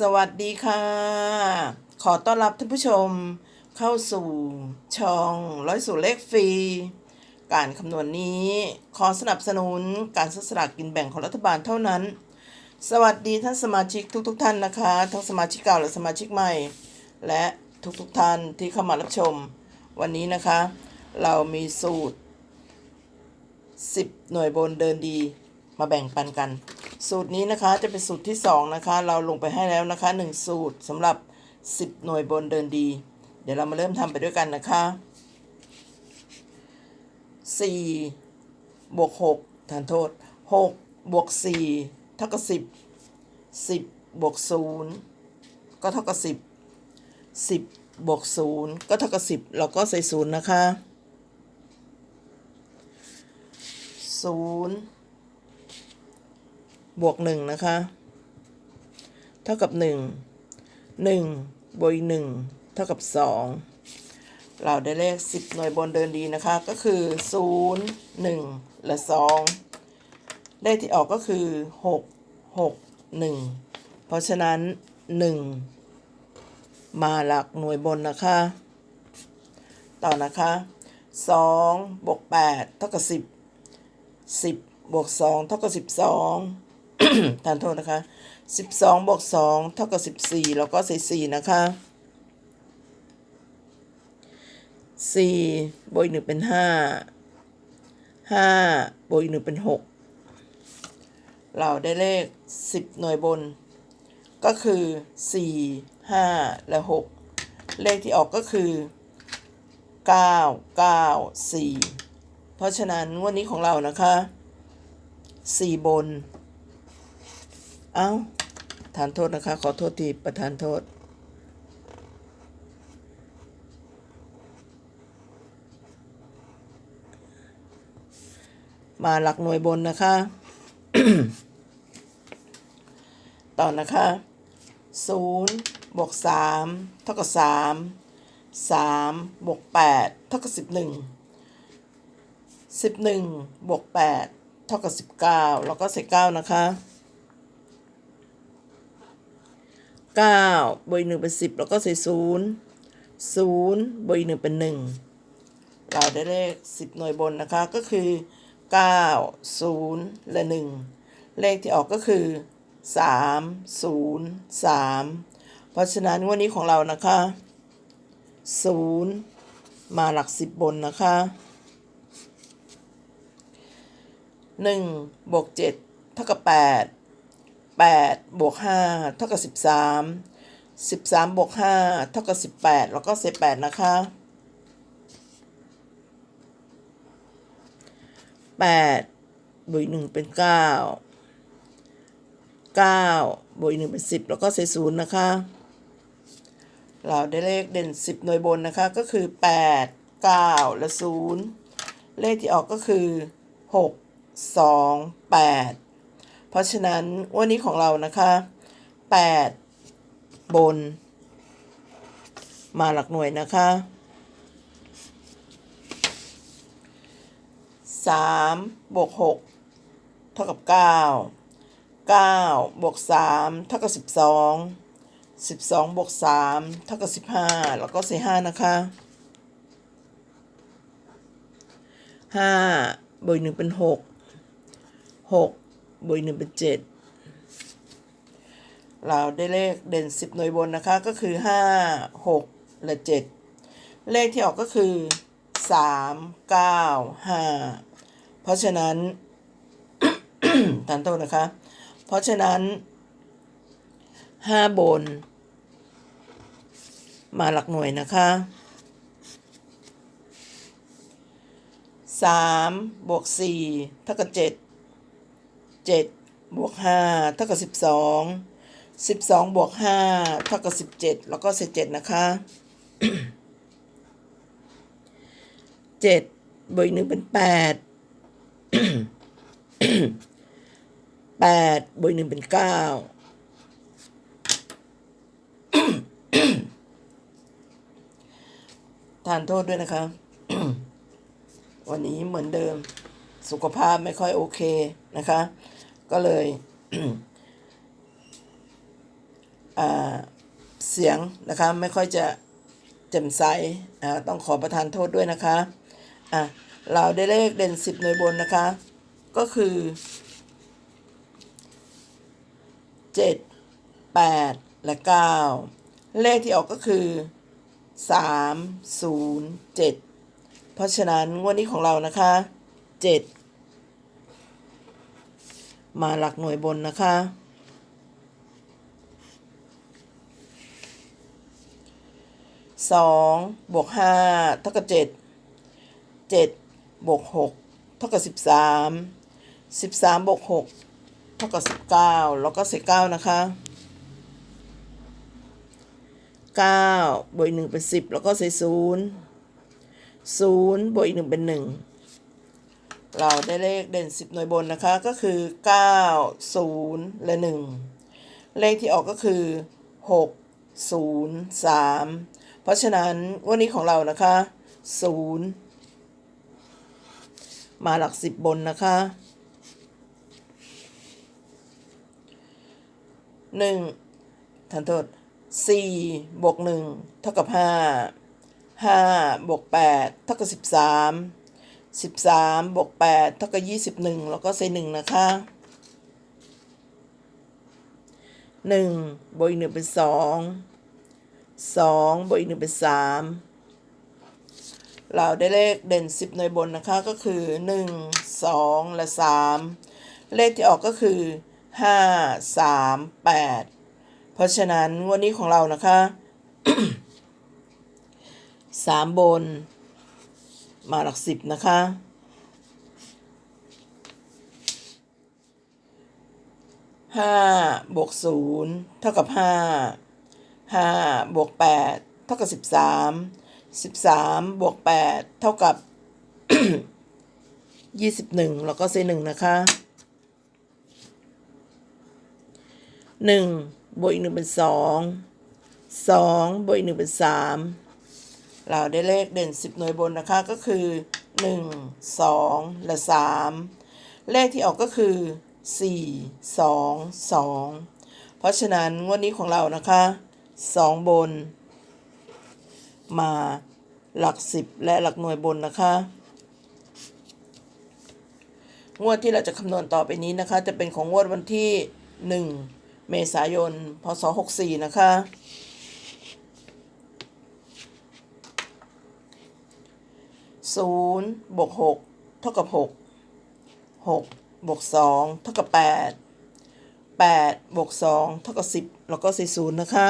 สวัสดีค่ะ ขอต้อนรับท่านผู้ชมเข้าสู่ช่องร้อยสู่เลขฟรี การคำนวณนี้ขอสนับสนุนการซื้อสลากกินแบ่งของรัฐบาลเท่านั้น สวัสดีท่านสมาชิกทุกๆทท่านนะคะ ทั้งสมาชิกเก่าและสมาชิกใหม่ และทุกๆทท่านที่เข้ามารับชม วันนี้นะคะ เรามีสูตร 10 หน่วยบนเดินดีมาแบ่งปันกัน สูตรนี้นะคะจะเป็นสูตรที่ 2 นะคะ เราลงไปให้แล้วนะคะ 1 สูตรสำหรับ 10 หน่วยบนเดินดี เดี๋ยวเรามาเริ่มทำไปด้วยกันนะคะ4บวก6ทานโทษ6บวก4เท่ากับ10 10บวก0ก็เท่ากับ10 10บวก0ก็เท่ากับ10 เราก็ใส่0นะคะศูนย์ บวกหนึ่งนะคะ เท่ากับหนึ่งหนึ่งบวกอีกหนึ่งเท่ากับสองเราได้เลขสิบหน่วยบนเดินดีนะคะ ก็คือศูนย์หนึ่งและสองเลขที่ออกก็คือหกหกหนึ่งเพราะฉะนั้นหนึ่งมาหลักหน่วยบนนะคะ ต่อนะคะสองบวกแปดเท่ากับสิบสิบบวกสองเท่ากับสิบสอง ทานโทษนะคะสิบสองบวกสองเท่ากับสิบสี่แล้วก็ใส่สี่นะคะสี่บวกอีกหนึ่งเป็นห้าห้าบวกอีกหนึ่งเป็นหกเราได้เลขสิบหน่วยบน ก็คือสี่ห้าและหกเลขที่ออกก็คือเก้าเก้าสี่เพราะฉะนั้นงวันนี้ของเรานะคะสี่บน เอา้าทานโทษนะคะ ขอโทษทีประทานโทษ มาหลักหน่วยบนนะคะ ต่อนะคะศูนย์บวกสามเท่ากับสามสามบวกแปดเท่ากับสิบหนึ่งสิบหนึ่งบวกแปดเท่ากับสิบเก้าแล้วก็ใส่เก้านะคะ เก้าบวกอีกหนึ่งเป็นสิบแล้วก็ใส่ศูนย์ศูนย์บวกอีกหนึ่งเป็นหนึ่งเราได้เลขสิบหน่วยบนนะคะก็คือเก้าศูนย์และหนึ่งเลขที่ออกก็คือสามศูนย์สามเพราะฉะนั้นวันนี้ของเรานะคะศูนย์มาหลักสิบบนนะคะหนึ่งบวกเจ็ดเท่ากับแปดแปดบวกห้าเท่ากับสิบสามสิบสามบวกห้าเท่ากับสิบแปดแล้วก็เศษแปดนะคะแปดบวกหนึ่งเป็นเก้าเก้าบวกหนึ่งเป็นสิบแล้วก็เศษศูนย์นะคะ เราได้เลขเด่นสิบหน่วยบนนะคะ ก็คือแปดเก้าและศูนย์เลขที่ออกก็คือหกสองแปด เพราะฉะนั้นวันนี้ของเรานะคะแปดบน มาหลักหน่วยนะคะสามบวกหกเท่ากับเก้าเก้าบวกสามเท่ากับสิบสองสิบสองบวกสามเท่ากับสิบห้าแล้วก็ใส่ห้านะคะห้าบวกหนึ่งเป็นหกหก บวกหนึ่งเป็นเจ็ดเราได้เลขเด่นสิบหน่วยบนนะคะก็คือห้าหกและเจ็ดเลขที่ออกก็คือสามเก้าห้าเพราะฉะนั้นทานโทษนะคะ เพราะฉะนั้นห้าบน มาหลักหน่วยนะคะสามบวกสี่เท่ากับเจ็ด เจ็ดบวกห้าเท่ากับสิบสองสิบสองบวกห้าเท่ากับสิบเจ็ดแล้วก็เศษเจ็ดนะคะเจ็ดบวกหนึ่งเป็นแปดแปดบวกหนึ่งเป็นเก้าทานโทษด้วยนะคะ วันนี้เหมือนเดิมสุขภาพไม่ค่อยโอเคนะคะ ก็เลยเสียงนะคะไม่ค่อยจะแจ่มใสต้องขอประทานโทษด้วยนะคะะเราได้เลขเด่นสิบหน่วยบนนะคะ ก็คือเจ็ดแปดและเก้าเลขที่ออกก็คือสามศูนย์เจ็ดเพราะฉะนั้นงวดนี้ของเรานะคะเจ็ด มาหลักหน่วยบนนะคะ สองบวกห้าเท่ากับเจ็ดเจ็ดบวกหกเท่ากับสิบสามสิบสามบวกหกเท่ากับสิบเก้าแล้วก็เศษเก้านะคะเก้าบวกหนึ่งเป็นสิบแล้วก็เศษศูนย์ศูนย์บวกอีกหนึ่งเป็นหนึ่ง เราได้เลขเด่น 10 หน่วยบนนะคะก็คือ 9 0 และ 1 เลขที่ออกก็คือ 6 0 3 เพราะฉะนั้นวันนี้ของเรานะคะ 0 มาหลัก 10 บนนะคะ 1ทันโทษ4บวก1เท่ากับ 5 5บวก8เท่ากับ 13 สิบสามบวกแปดเท่ากับยี่สิบหนึ่งแล้วก็เศษหนึ่งนะคะหนึ่งบวกอีกหนึ่งเป็นสองสองบวกอีกหนึ่งเป็นสามเราได้เลขเด่นสิบหน่วยบนนะคะก็คือหนึ่งสองและสามเลขที่ออกก็คือห้าสามแปดเพราะฉะนั้นงวันนี้ของเรานะคะสามบน มาหลักสิบนะคะ ห้าบวกศูนย์เท่ากับห้า ห้าบวกแปดเท่ากับสิบสาม สิบสามบวกแปดเท่ากับยี่สิบหนึ่งแล้วก็เซหนึ่งนะคะหนึ่งบวกอีกหนึ่งเป็นสอง สองบวกอีกหนึ่งเป็นสาม เราได้เลขเด่น 10 หน่วยบนนะคะก็คือ 1 2 และ 3 เลขที่ออกก็คือ 4 2 2 เพราะฉะนั้นงวดนี้ของเรานะคะ 2 บน มาหลัก 10 และหลักหน่วยบนนะคะ งวดที่เราจะคำนวณต่อไปนี้นะคะ จะเป็นของงวดวันที่ 1 เมษายน พศ 64 นะคะ ศูนย์บวกหกเท่ากับหกหกบวกสองเท่ากับแปดแปดบวกสองเท่ากับสิบแล้วก็ใส่ศูนย์นะคะ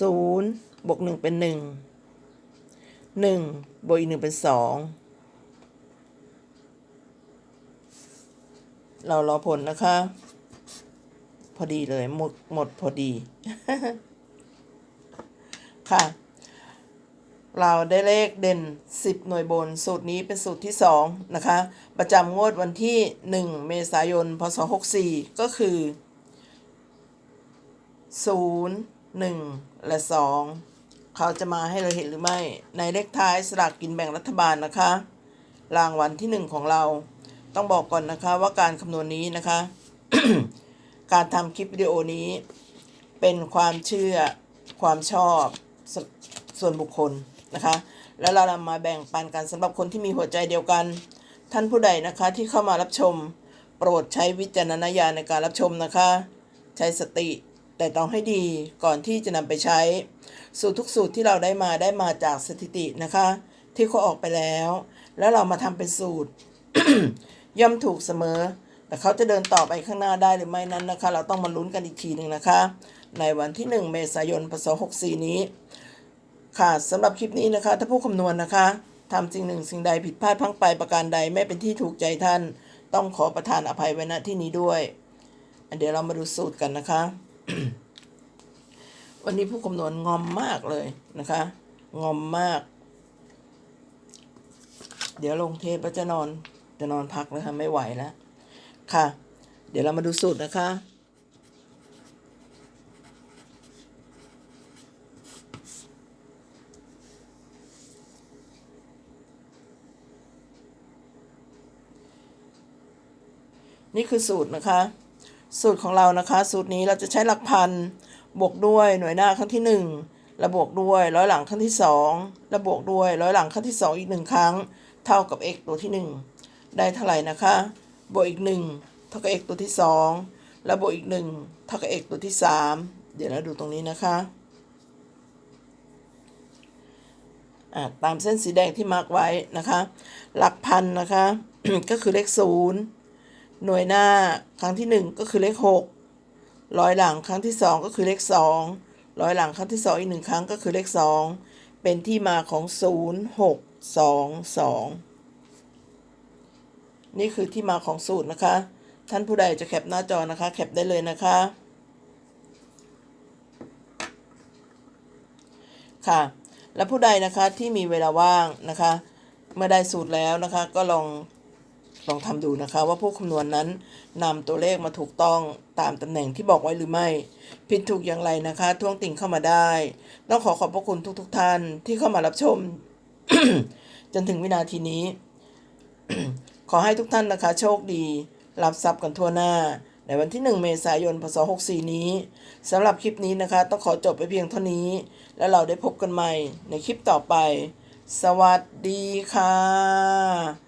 ศูนย์บวกหนึ่งเป็นหนึ่งหนึ่งบวกอีกหนึ่งเป็นสองเรารอผลนะคะ พอดีเลยหมดหมดพอดี ค่ะ เราได้เลขเด่น 10 หน่วยบน สูตรนี้เป็นสูตรที่ 2 นะคะ ประจำงวดวันที่ 1 เมษายน พศ 64 ก็คือ 0 1 และ 2 เขาจะมาให้เราเห็นหรือไม่ ในเลขท้ายสลากกินแบ่งรัฐบาลนะคะ รางวัลที่ 1 ของเรา ต้องบอกก่อนนะคะว่าการคำนวณนี้นะคะ การทำคลิปวิดีโอนี้ เป็นความเชื่อความชอบสส่วนบุคคล นะคะ แล้วเรานำมาแบ่งปันกันสำหรับคนที่มีหัวใจเดียวกัน ท่านผู้ใดนะคะที่เข้ามารับชม โปรดใช้วิจารณญาณในการรับชมนะคะ ใช้สติแต่ต้องให้ดีก่อนที่จะนำไปใช้ สูตรทุกสูตรที่เราได้มาได้มาจากสถิตินะคะ ที่เขาออกไปแล้ว แล้วเรามาทำเป็นสูตร ย่อมถูกเสมอ แต่เขาจะเดินต่อไปข้างหน้าได้หรือไม่นั้นนะคะ เราต้องมาลุ้นกันอีกทีหนึ่งนะคะ ในวันที่ 1 เมษายนพศ64 นี้ ค่ะสำหรับคลิปนี้นะคะ ถ้าผู้คำนวณนะคะทำสิ่งหนึ่งสิ่งใดผิดพลาดพังไปประการใดไม่เป็นที่ถูกใจท่าน ต้องขอประทานอภัยไว้ณที่นี้ด้วย เดี๋ยวเรามาดูสูตรกันนะคะ วันนี้ผู้คำนวณงอมมากเลยนะคะ งอมมาก เดี๋ยวลงเทปแล้วจะนอนจะนอนพักแล้วค่ะไม่ไหวแล้วค่ะ เดี๋ยวเรามาดูสูตรนะคะ นี่คือสูตรนะคะ สูตรของเรานะคะ สูตรนี้เราจะใช้หลักพันบวกด้วยหน่วยหน้าครั้งที่หนึ่งแล้วบวกด้วยร้อยหลังครั้งที่สองแล้วบวกด้วยร้อยหลังครั้งที่สองอีกหนึ่งครั้ง เท่ากับ x ตัวที่หนึ่งได้เท่าไหร่นะคะ บวกอีกหนึ่งเท่ากับ x ตัวที่สองแล้วบวกอีกหนึ่งเท่ากับ x ตัวที่สามเดี๋ยวเราดูตรงนี้นะคะอะตามเส้นสีแดงที่มาร์กไว้นะคะ หลักพันนะคะ ก็คือเลขศูนย์ หน่วยหน้าครั้งที่หนึ่งก็คือเลขหกร้อยหลังครั้งที่สองก็คือเลขสองร้อยหลังครั้งที่สองอีกหนึ่งครั้งก็คือเลขสองเป็นที่มาของศูนย์หกสองสองนี่คือที่มาของสูตรนะคะ ท่านผู้ใดจะแคปหน้าจอนะคะ แคปได้เลยนะคะ ค่ะ และผู้ใดนะคะที่มีเวลาว่างนะคะ เมื่อได้สูตรแล้วนะคะ ก็ลอง ลองทำดูนะคะว่าผู้คำนวณนั้นนำตัวเลขมาถูกต้องตามตำแหน่งที่บอกไว้หรือไม่ ผิดถูกอย่างไรนะคะท่วงติ่งเข้ามาได้ ต้องขอขอบพระคุณทุกๆทท่านที่เข้ามารับชม จนถึงวินาทีนี้ ขอให้ทุกท่านนะคะ โชคดี รับทรัพย์กันทั่วหน้า ในวันที่ 1 เมษายน พศ 64 นี้สำหรับคลิปนี้นะคะ ต้องขอจบไปเพียงเท่านี้ แล้วเราได้พบกันใหม่ในคลิปต่อไป สวัสดีค่ะ